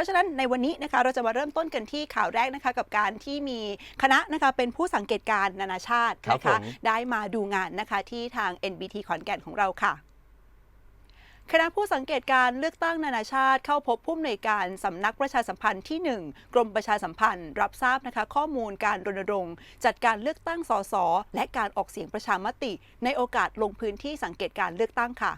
ราะฉะนั้นในวันนี้นะคะเราจะมาเริ่มต้นกันที่ข่าวแรกนะคะกับการที่มีคณะนะคะเป็นผู้สังเกตการณ์นานาชาติครับนะคะผม ได้มาดูงานนะคะที่ทาง NBT ขอนแก่นของเราค่ะ คณะผู้สังเกตการเลือกตั้งนานาชาติเข้าพบผู้อำนวยการสำนักประชาสัมพันธ์ที่ 1 กรมประชาสัมพันธ์ รับทราบนะคะข้อมูลการรณรงค์จัดการเลือกตั้งสสและการออกเสียงประชามติ ในโอกาสลงพื้นที่สังเกตการเลือกตั้งค่ะ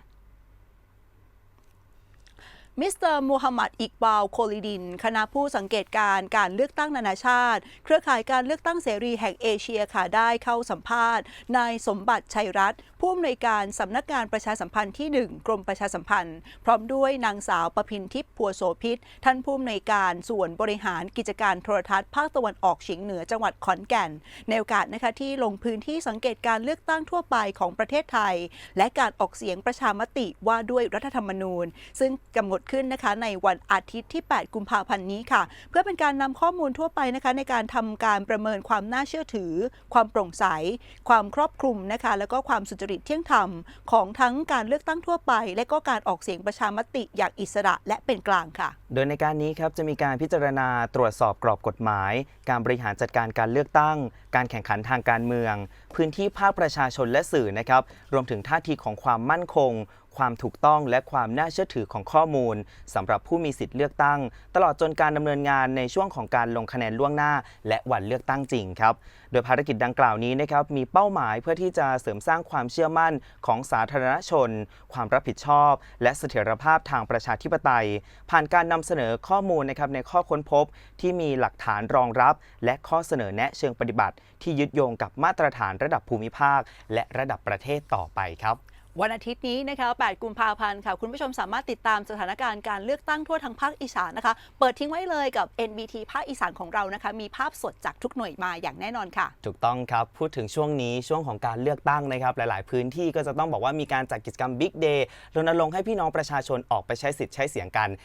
มิสเตอร์มูฮัมหมัดอิกบาลโคลิดิน คณะผู้สังเกตการณ์การเลือกตั้งนานาชาติ เครือข่ายการเลือกตั้งเสรีแห่งเอเชียค่ะได้เข้าสัมภาษณ์ นายสมบัติชัยรัตน์ผู้อำนวยการสำนักงานประชาสัมพันธ์ที่ 1 กรมประชาสัมพันธ์ พร้อมด้วยนางสาวประพินทิพย์พัวโสพิษ ท่านผู้อำนวยการส่วนบริหารกิจการโทรทัศน์ภาคตะวันออกเฉียงเหนือจังหวัดขอนแก่น ในโอกาสนะคะที่ลงพื้นที่สังเกตการเลือกตั้งทั่วไปของประเทศไทย และการออกเสียงประชามติว่าด้วยรัฐธรรมนูญ ซึ่งกำหนดขึ้นนะคะ ในวันอาทิตย์ที่ 8 กุมภาพันธ์นี้ค่ะ เพื่อเป็นการนำข้อมูลทั่วไปนะคะ ในการทำการประเมินความน่าเชื่อถือ ความโปร่งใส ความครอบคลุมนะคะ แล้วก็ความสุจริตเที่ยงธรรมของทั้งการเลือกตั้งทั่วไป และก็การออกเสียงประชามติอย่างอิสระและเป็นกลางค่ะ โดยในการนี้ครับจะมีการพิจารณาตรวจสอบกรอบกฎหมาย การบริหารจัดการการเลือกตั้ง การแข่งขันทางการเมือง พื้นที่ภาคประชาชนและสื่อนะครับรวมถึงท่าทีของความมั่นคง ความถูกต้องและความน่าเชื่อถือของข้อมูลสำหรับผู้มีสิทธิ์เลือกตั้ง ตลอดจนการดำเนินงานในช่วงของการลงคะแนนล่วงหน้า และวันเลือกตั้งจริงครับโดยภารกิจดังกล่าวนี้นะครับมีเป้าหมายเพื่อที่จะเสริมสร้างความเชื่อมั่นของสาธารณชน ความรับผิดชอบ และเสถียรภาพทางประชาธิปไตย ผ่านการนำเสนอข้อมูลนะครับในข้อค้นพบที่มีหลักฐานรองรับ และข้อเสนอแนะเชิงปฏิบัติ ที่ยึดโยงกับมาตรฐานระดับภูมิภาค และระดับประเทศต่อไปครับ วันอาทิตย์นี้นะคะ 8 กุมภาพันธ์ค่ะ คุณผู้ชมสามารถติดตามสถานการณ์การเลือกตั้งทั่วทั้งภาคอีสานนะคะ เปิดทิ้งไว้เลยกับ NBT ภาคอีสานของเรานะคะ มีภาพสดจากทุกหน่วยมาอย่างแน่นอนค่ะ ถูกต้องครับ พูดถึงช่วงนี้ช่วงของการเลือกตั้งนะครับ หลายๆ พื้นที่ก็จะต้องบอกว่ามีการจัดกิจกรรม Big Day รณรงค์ให้พี่น้องประชาชนออกไปใช้สิทธิ์ใช้เสียงกัน